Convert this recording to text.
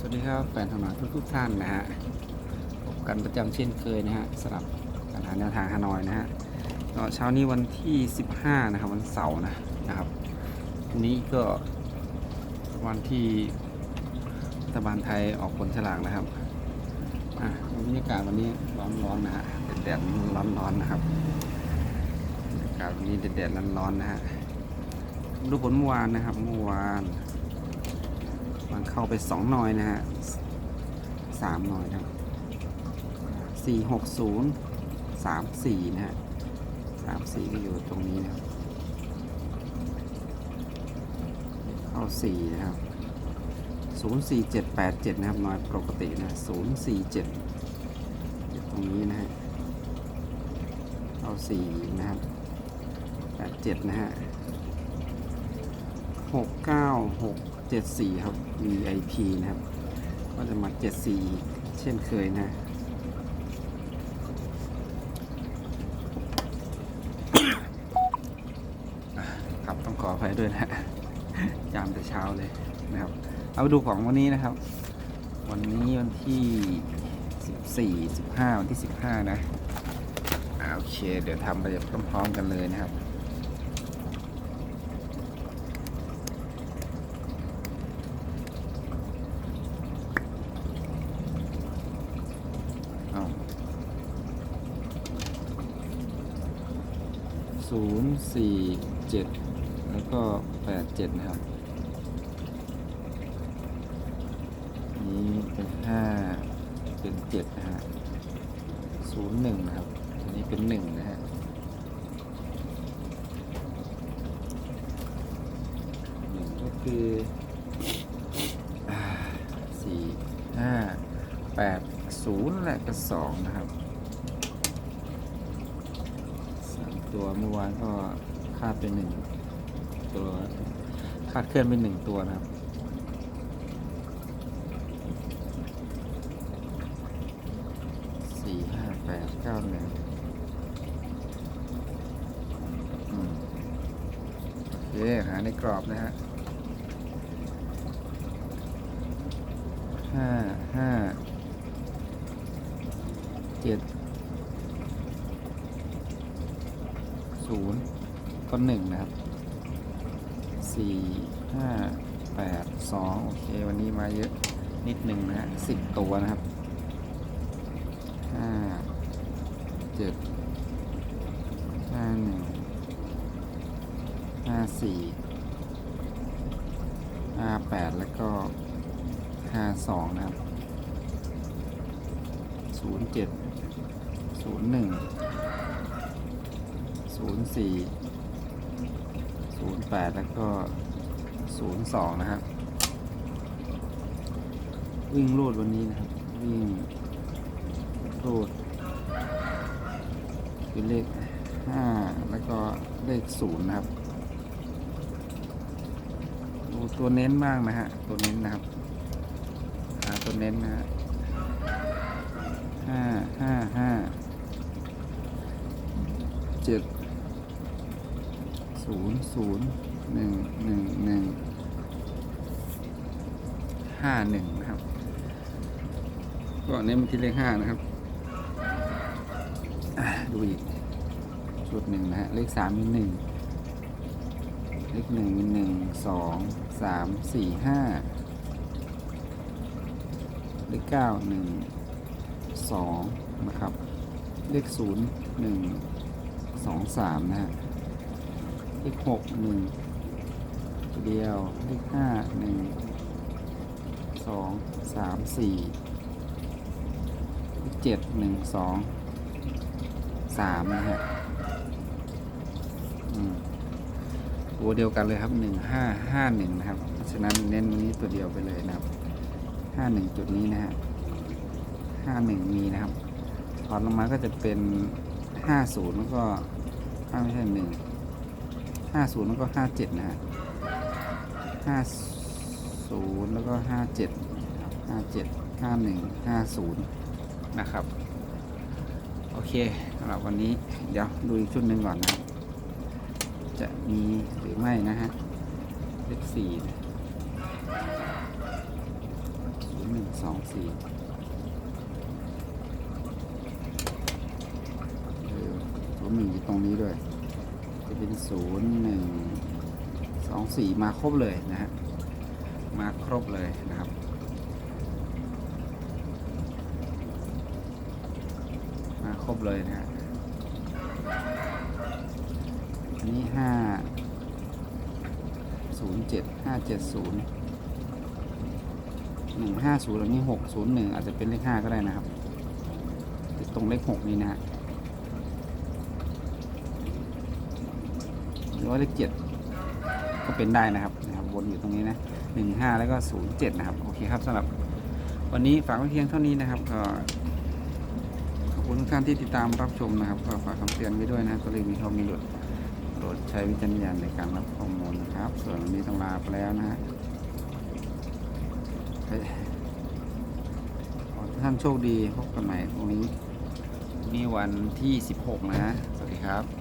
สวัสดีครับแฟนธรรมะทุกทุกๆท่านนะฮะพบกันประจำเช่นเคยนะฮะสำหรับการหาแนวทางฮานอยนะฮะก็เช้านี้วันที่ 15 นะครับวันเสาร์นะนะครับวันนี้ก็วันที่รัฐบาลไทยออกผลฉลากนะครับอะบรรยากาศวันนี้ร้อนๆนะฮะแดดร้อนๆนะครับบรรยากาศวันนี้แดดๆร้อนๆนะฮะดูผลเมื่อวานนะครับเมื่อวาน มันเข้าไปสองหน่อยนะฮะสามหน่อยครับสี่หกศูนย์สามสี่นะฮะสามสี่ก็อยู่ตรงนี้นะครับ เข้าสี่นะครับศูนย์สี่เจ็ดแปดเจ็ดนะครับน้อยปกตินะศูนย์สี่เจ็ดตรงนี้นะฮะเข้าสี่นะครับแปดเจ็ดนะฮะหกเก้าหก เจ็ดสี่ครับ VIP นะครับ ก็จะมาเจ็ดสี่เช่นเคยนะครับต้องขออภัยด้วยนะยามแต่เช้าเลยนะครับ เอาดูของวันนี้นะครับ วันนี้วันที่สิบสี่สิบห้าวันที่สิบห้านะอ่าโอเค เดี๋ยวทำไปพร้อมๆกันเลยนะครับ ศูนย์สี่เจ็ดแล้วก็แปดเจ็ดนะครับ นี้เป็นห้าเป็นเจ็ดนะฮะศูนย์หนึ่งนะครับ อันนี้เป็นหนึ่งนะฮะหนึ่งก็คือสี่ห้าแปดศูนย์และก็สองนะครับ สาม ตัวเมื่อวานก็คาดไปหนึ่งตัวคาดเคลื่อนไปหนึ่งตัวนะครับสี่ห้าแปดเก้าหนึ่งโอเคหาในกรอบนะฮะห้าห้าเจ็ด ศูนย์ ก็หนึ่งนะครับสี่ห้าแปดสองโอเค วันนี้มาเยอะนิดหนึ่งนะฮะสิบตัวนะครับห้าเจ็ดห้าหนึ่งห้าสี่ห้าแปดแล้วก็ห้าสองนะครับศูนย์เจ็ดศูนย์หนึ่งศูนย์สี่ ศูนย์แปดแล้วก็ศูนย์สองนะครับ วิ่งรูดวันนี้นะครับ วิ่งรูดคือเลขห้าแล้วก็เลขศูนย์นะครับดูตัวเน้นบ้างนะฮะ ตัวเน้นนะครับหาตัวเน้นนะฮะห้าห้าห้าเจ็ด ศูนย์ศูนย์หนึ่งหนึ่งหนึ่งห้าหนึ่งนะครับก็เน้นไปที่เลขห้านะครับดูอีกชุดหนึ่งนะฮะเลขสามมีหนึ่งเลขหนึ่งมีหนึ่งสองสามสี่ห้าเลขเก้าหนึ่งสองนะครับ เลขศูนย์หนึ่งสองสามนะฮะ ขหกหนึ่งเดียวเลขห้าหนึ่งสองสามสี่เลขเจ็ดหนึ่งสองสามนะฮะอืมตัวเดียวกันเลยครับหนึ่งห้าห้าหนึ่งนะครับเพราะฉะนั้นเน้นตรงนี้ตัวเดียวไปเลยนะครับห้าหนึ่งจุดนี้นะฮะห้าหนึ่งมีนะครับถอนลงมาก็จะเป็นห้าศูนย์แล้วก็ห้าไม่ใช่หนึ่ง ห้าศูนย์แล้วก็ห้าเจ็ดนะฮะห้าศูนย์แล้วก็ห้าเจ็ดห้าเจ็ดห้าหนึ่งห้าศูนย์นะครับ โอเคสำหรับวันนี้เดี๋ยวดูอีกชุดหนึ่งก่อนนะ จะมีหรือไม่นะฮะเลขสี่ศูนย์สองสี่เออศูนย์หนึ่งอยู่ตรงนี้ด้วย เป็นศูนย์หนึ่งสองสี่มาครบเลยนะฮะมาครบเลยนะครับมาครบเลยนะฮะอันนี้ห้าศูนย์เจ็ดห้าเจ็ดศูนย์หนึ่งห้าศูนย์อันนี้หกศูนย์หนึ่งอาจจะเป็นเลขห้าก็ได้นะครับตรงเลขหกนี้นะฮะห รือว่าเลขเจ็ดก็เป็นได้นะครับนะครับวนอยู่ตรงนี้นะหนึ่งห้าแล้วก็ศูนย์เจ็ดนะครับ โอเคครับสำหรับวันนี้ฝากไว้เพียงเท่านี้นะครับก็ขอบคุณทุกท่านที่ติดตามรับชมนะครับก็ฝากคำเตือนไว้ด้วยนะตัวเลขมีเขามีหลุดโปรดใช้วิจารณญาณในการรับข้อมูลนะครับ ส่วนวันนี้ต้องลาไปแล้วนะฮะขอท่านโชคดีพบกันใหม่พรุ่งนี้นี้วันที่ 16 นะฮะสวัสดีครับ